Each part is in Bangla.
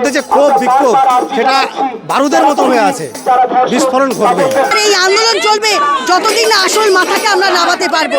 মধ্যে যে ক্ষোভ বিক্ষোভ সেটা বারুদের মতো হয়ে আছে। বিস্ফোরণ করবে এই আন্দোলন চলবে যতদিন না আসল মাথাকে আমরা নামাতে পারব।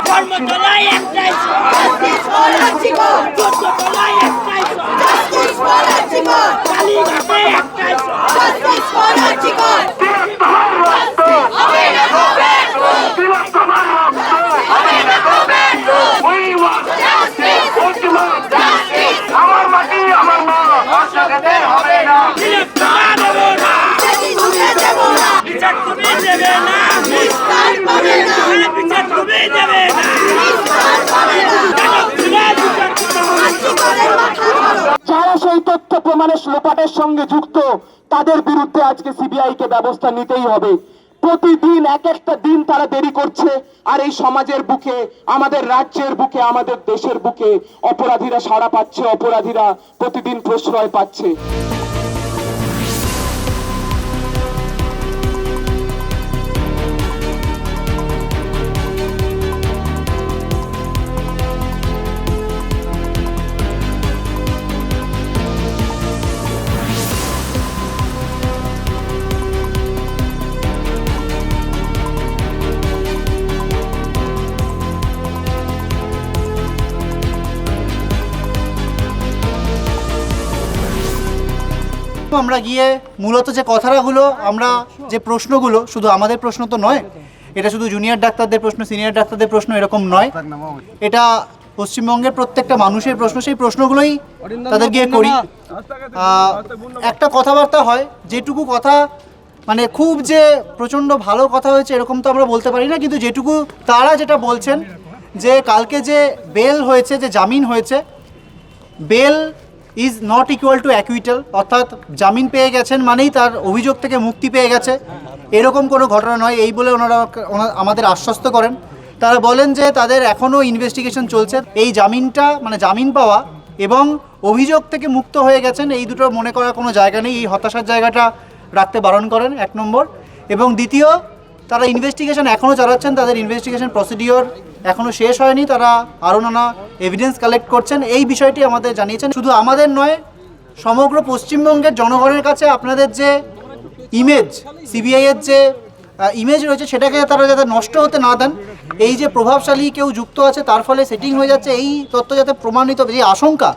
সঙ্গে যুক্ত, তাদের বিরুদ্ধে আজকে সিবিআই কে ব্যবস্থা নিতেই হবে। প্রতিদিন এক একটা দিন তারা দেরি করছে, আর এই সমাজের বুকে, আমাদের রাজ্যের বুকে, আমাদের দেশের বুকে অপরাধীরা সাড়া পাচ্ছে, অপরাধীরা প্রতিদিন প্রশ্রয় পাচ্ছে। আমরা গিয়ে মূলত যে কথাগুলো, আমরা যে প্রশ্নগুলো, শুধু আমাদের প্রশ্ন তো নয়, এটা শুধু জুনিয়র ডাক্তারদের প্রশ্ন সিনিয়র ডাক্তারদের প্রশ্ন এরকম নয়। এটা পশ্চিমবঙ্গের প্রত্যেকটা মানুষের প্রশ্ন, সেই প্রশ্নগুলোই তাদের গিয়ে করি। একটা কথাবার্তা হয়, যেটুকু কথা মানে খুব যে প্রচণ্ড ভালো কথা হয়েছে এরকম তো আমরা বলতে পারি না, কিন্তু যেটুকু তারা যেটা বলছেন, যে কালকে যে বেল হয়েছে, যে জামিন হয়েছে, bail is not equal to acquittal অর্থাৎ জামিন পেয়ে গেছেন মানেই তার অভিযোগ থেকে মুক্তি পেয়ে গেছে। এরকম কোনো ঘটনা নয়, এই বলে ওনারা ওনা- আমাদের আশ্বস্ত করেন। তারা বলেন যে তাদের এখনও ইনভেস্টিগেশন চলছে। এই জামিনটা মানে জামিন পাওয়া এবং অভিযোগ থেকে মুক্ত হয়ে গেছেন, এই দুটো মনে করার কোনো জায়গা নেই। এই হতাশার জায়গাটা রাখতে বারণ করেন, এক নম্বর। এবং দ্বিতীয়, তারা ইনভেস্টিগেশন এখনও চালাচ্ছেন, তাদের ইনভেস্টিগেশন প্রসিডিওর এখনও শেষ হয়নি, তারা আরও নানা এভিডেন্স কালেক্ট করছেন। এই বিষয়টি আমাদের জানিয়েছেন। শুধু আমাদের নয়, সমগ্র পশ্চিমবঙ্গের জনগণের কাছে আপনাদের যে ইমেজ সিবিআইয়ের যে ইমেজ রয়েছে, সেটাকে তারা যাতে নষ্ট হতে না দেন, এই যে প্রভাবশালী কেউ যুক্ত আছে, তার ফলে সেটিং হয়ে যাচ্ছে, এই তথ্য যাতে প্রমাণিত, যে আশঙ্কা,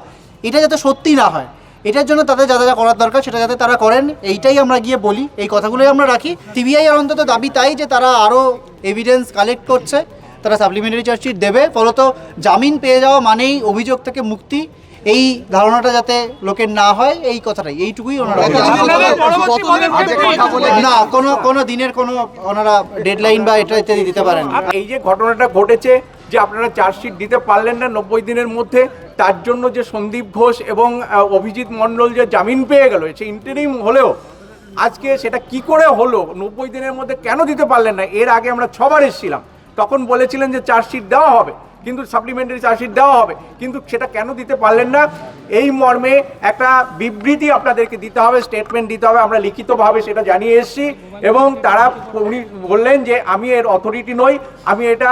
এটা যাতে সত্যি না হয়, এটার জন্য তাদের যা যা করার দরকার, সেটা যাতে তারা করেন, এইটাই আমরা গিয়ে বলি, এই কথাগুলোই আমরা রাখি। সিবিআই অন্তত দাবি তাই যে তারা আরও এভিডেন্স কালেক্ট করছে। তারা সাপ্লিমেন্টারি চার্জশিট দেবে ফলত জামিন পেয়ে যাওয়া মানেই অভিযোগ থেকে মুক্তি এই ধারণাটা যাতে লোকের না হয় এই কথাটাই এইটুকুই ওনারা না কোনো কোনো দিনের কোনো ওনারা ডেডলাইন বা এটা ইত্যাদি দিতে পারেন না। এই যে ঘটনাটা ঘটেছে যে আপনারা চার্জশিট দিতে পারলেন না নব্বই দিনের মধ্যে তার জন্য যে সন্দীপ ঘোষ এবং অভিজিৎ মণ্ডল যে জামিন পেয়ে গেল সে ইন্টারিম হলেও আজকে সেটা কি করে হলো নব্বই দিনের মধ্যে কেন দিতে পারলেন না এর আগে আমরা ছবার এসেছিলাম তখন বলেছিলেন যে চার্জশিট দেওয়া হবে, কিন্তু সাপ্লিমেন্টারি চার্জশিট দেওয়া হবে, কিন্তু সেটা কেন দিতে পারলেন না? এই মর্মে একটা বিবৃতি আপনাদেরকে দিতে হবে স্টেটমেন্ট দিতে হবে, আমরা লিখিতভাবে সেটা জানিয়ে এসেছি, এবং তারা উনি বললেন যে আমি এর অথরিটি নই, আমি এটা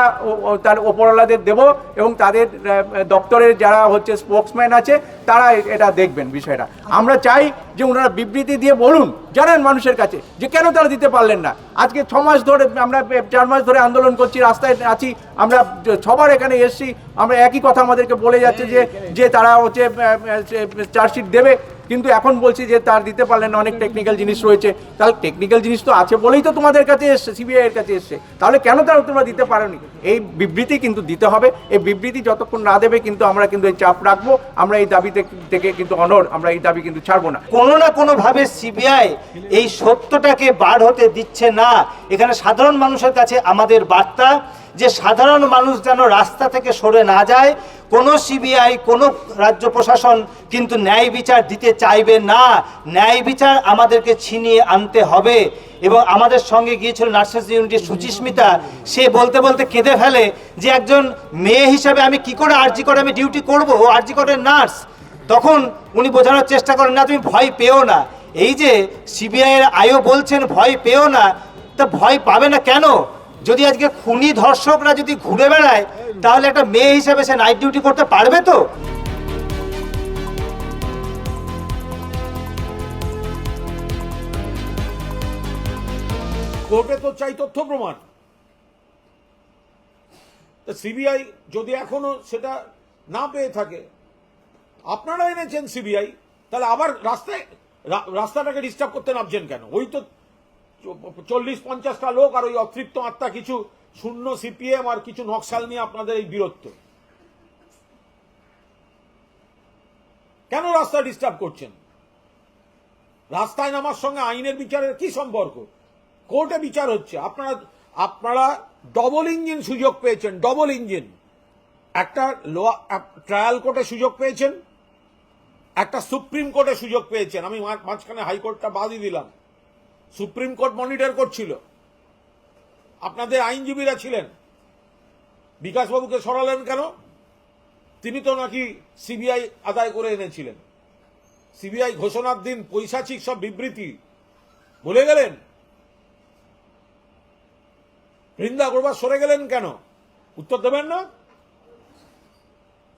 তার ওপরওয়ালাদের দেব, এবং তাদের দপ্তরের যারা হচ্ছে স্পোক্সম্যান আছে, তারা এটা দেখবেন বিষয়টা। আমরা চাই যে ওনারা বিবৃতি দিয়ে বলুন জানান মানুষের কাছে যে কেন তারা দিতে পারলেন না। আজকে ছ মাস ধরে আমরা চার মাস ধরে আন্দোলন করছি, রাস্তায় আছি, আমরা সবার এখানে এসছি, আমরা একই কথা আমাদেরকে বলে যাচ্ছে যে যে তারা হচ্ছে চার্জশিট দেবে। কিন্তু এখন বলছি যে তার দিতে পারলেন অনেক টেকনিক্যাল জিনিস রয়েছে। তাহলে টেকনিক্যাল জিনিস তো আছে বলেই তো তোমাদের কাছে এসছে সিবিআই এর কাছে এসছে। তাহলে কেন তারা তোমরা দিতে পারোনি? এই বিবৃতি কিন্তু দিতে হবে। এই বিবৃতি যতক্ষণ না দেবে কিন্তু আমরা কিন্তু এই চাপ রাখব। আমরা এই দাবি থেকে কিন্তু অনর আমরা এই দাবি কিন্তু ছাড়বো না। কোনো না কোনোভাবে সিবিআই এই সত্যটাকে বার হতে দিচ্ছে না। এখানে সাধারণ মানুষের কাছে আমাদের বার্তা যে সাধারণ মানুষ যেন রাস্তা থেকে সরে না যায় কোনো সিবিআই কোনো রাজ্য প্রশাসন কিন্তু ন্যায় বিচার দিতে চাইবে না। ন্যায় বিচার আমাদেরকে ছিনিয়ে আনতে হবে। এবং আমাদের সঙ্গে গিয়েছিল নার্সেস ইউনিটির সুচিস্মিতা। সে বলতে বলতে কেঁদে ফেলে যে একজন মেয়ে হিসাবে আমি কি করে আরজি করে আমি ডিউটি করব? ও আরজি করে নার্স। তখন উনি বোঝানোর চেষ্টা করেন, না, তুমি ভয় পেও না। এই যে সিবিআইয়ের আয়ও বলছেন, ভয় পেও না। তা ভয় পাবে না কেন? যদি আজকে খুনি ধর্ষকরা যদি ঘুরে বেড়ায়, তাহলে একটা মেয়ে হিসেবে সে নাইট ডিউটি করতে পারবে তো? কোর্টে তো চাই তথ্য প্রমাণ। সিবিআই যদি এখনও সেটা না পেয়ে থাকে, আপনারা এনেছেন সিবিআই তাহলে আবার রাস্তায় রাস্তাটাকে ডিস্টার্ব করতে নামছেন কেন? ওই তো চল্লিশ পঞ্চাশটা লোক আর ওই অতৃপ্ত আত্মা কিছু শূন্য সিপিএম আর কিছু নকশাল নিয়ে আপনাদের এই বীরত্ব। কেন রাস্তা ডিস্টার্ব করছেন? রাস্তায় নামার সঙ্গে আইনের বিচারের কি সম্পর্ক? কোর্টে বিচার হচ্ছে। আপনারা আপনারা ডবল ইঞ্জিন সুযোগ পেয়েছেন ডবল ইঞ্জিন একটা ট্রায়াল কোর্টে সুযোগ পেয়েছেন, একটা সুপ্রিম কোর্টে সুযোগ পেয়েছেন। আমি মাঝখানে হাইকোর্টটা বাদই দিলাম। সুপ্রিম কোর্ট মনিটর করছিল। আপনাদের আইনজীবীরা ছিলেন। বিকাশবাবুকে সরালেন কেন? তিনি তো নাকি সিবিআই আদায় করে এনেছিলেন। সিবিআই ঘোষণার দিন পৈশাচিক সব বিবৃতি বলে গেলেন। বৃন্দা করবার সরে গেলেন কেন? উত্তর দেবেন না?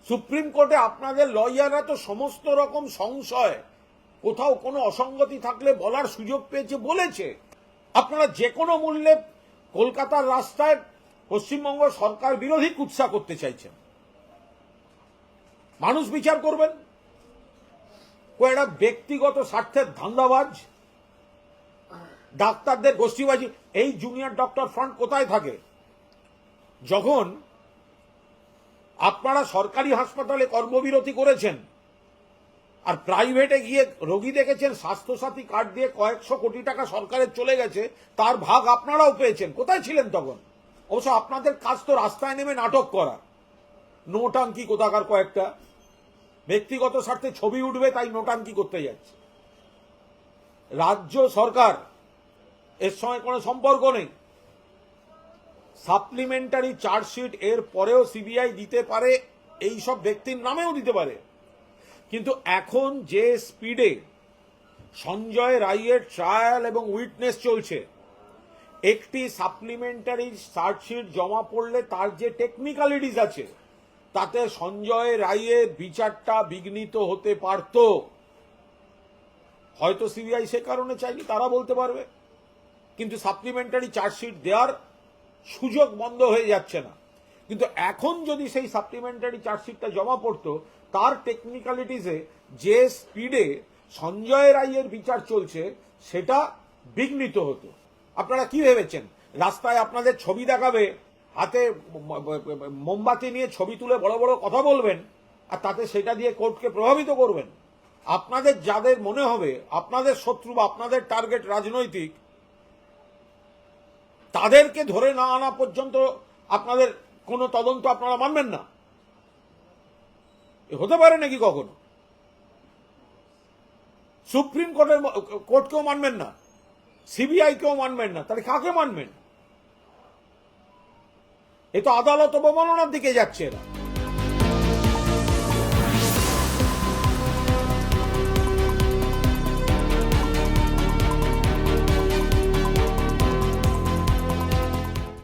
সুপ্রিম কোর্টে আপনাদের লয়াররা তো সমস্ত রকম সংশয় কোথাও কোনো অসঙ্গতি থাকলে বলার সুযোগ পেয়েছে বলেছে। আপনারা যে কোনো মূল্যে কলকাতার রাস্তায় পশ্চিমবঙ্গ সরকার বিরোধী কুৎসা করতে চাইছেন। মানুষ বিচার করবেন। ও একটা ব্যক্তিগত স্বার্থের ধান্দাবাজ। ডাক্তারদের গোষ্ঠীবাজি। এই জুনিয়র ডক্টর ফ্রন্ট কোথায় থাকে? যখন আপনারা সরকারি হাসপাতালে কর্মবিরতি করেছেন আর প্রাইভেটে গিয়ে রোগী দেখেছেন, স্বাস্থ্যসাথী কার্ড দিয়ে কয়েকশো কোটি টাকা সরকারের চলে গেছে, তার ভাগ আপনারাও পেয়েছেন। কোথায় ছিলেন তখন? অবশ্য আপনাদের কাজ তো রাস্তায় নেমে নাটক করা। নোটাঙ্কি কোথাকার কয়েকটা? ব্যক্তিগত স্বার্থে ছবি উঠবে, তাই নোটাঙ্কি করতে যাচ্ছে। রাজ্য সরকার এর সঙ্গে কোনো সম্পর্ক নেই। সাপ্লিমেন্টারি চার্জশিট এর পরেও সিবিআই দিতে পারে এই সব ব্যক্তির নামেও দিতে পারে। কিন্তু এখন যে স্পিডে সঞ্জয় রায়ের ট্রায়াল এবং উইটনেস চলছে, একটি সাপ্লিমেন্টারি চার্জশিট জমা পড়লে তার যে টেকনিক্যালিটিস আছে, তাতে সঞ্জয় রায়ের বিচারটা বিঘ্নিত হতে পারত। হয়তো সিবিআই সে কারণে চাইনি, তারা বলতে পারবে। কিন্তু সাপ্লিমেন্টারি চার্জশিট দেওয়ার সুযোগ বন্ধ হয়ে যাচ্ছে না। কিন্তু এখন যদি সেই সাপ্লিমেন্টারি চার্জশিটটা জমা পড়তো তার টেকনিক্যালিটিসে যে স্পিডে সঞ্জয় রায়ের বিচার চলছে, সেটা বিঘ্নিত হতো। আপনারা কি ভেবেছেন? রাস্তায় আপনাদের ছবি দেখাবে, হাতে মোমবাতি নিয়ে ছবি তুলে বড় বড় কথা বলবেন, আর তাতে সেটা দিয়ে কোর্টকে প্রভাবিত করবেন। আপনাদের যাদের মনে হবে, আপনাদের শত্রু বা আপনাদের টার্গেট রাজনৈতিক, তাদেরকে ধরে না আনা পর্যন্ত আপনাদের কোনো তদন্ত আপনারা মানবেন না। হতে পারে নাকি কখনো? সুপ্রিম কোর্টের কোর্ট কোর্টকেও মানবেন না। সিবিআই কেউ মানবেন না। তাহলে কাকে মানবেন? এ তো আদালত অবমাননার দিকে যাচ্ছে এরা।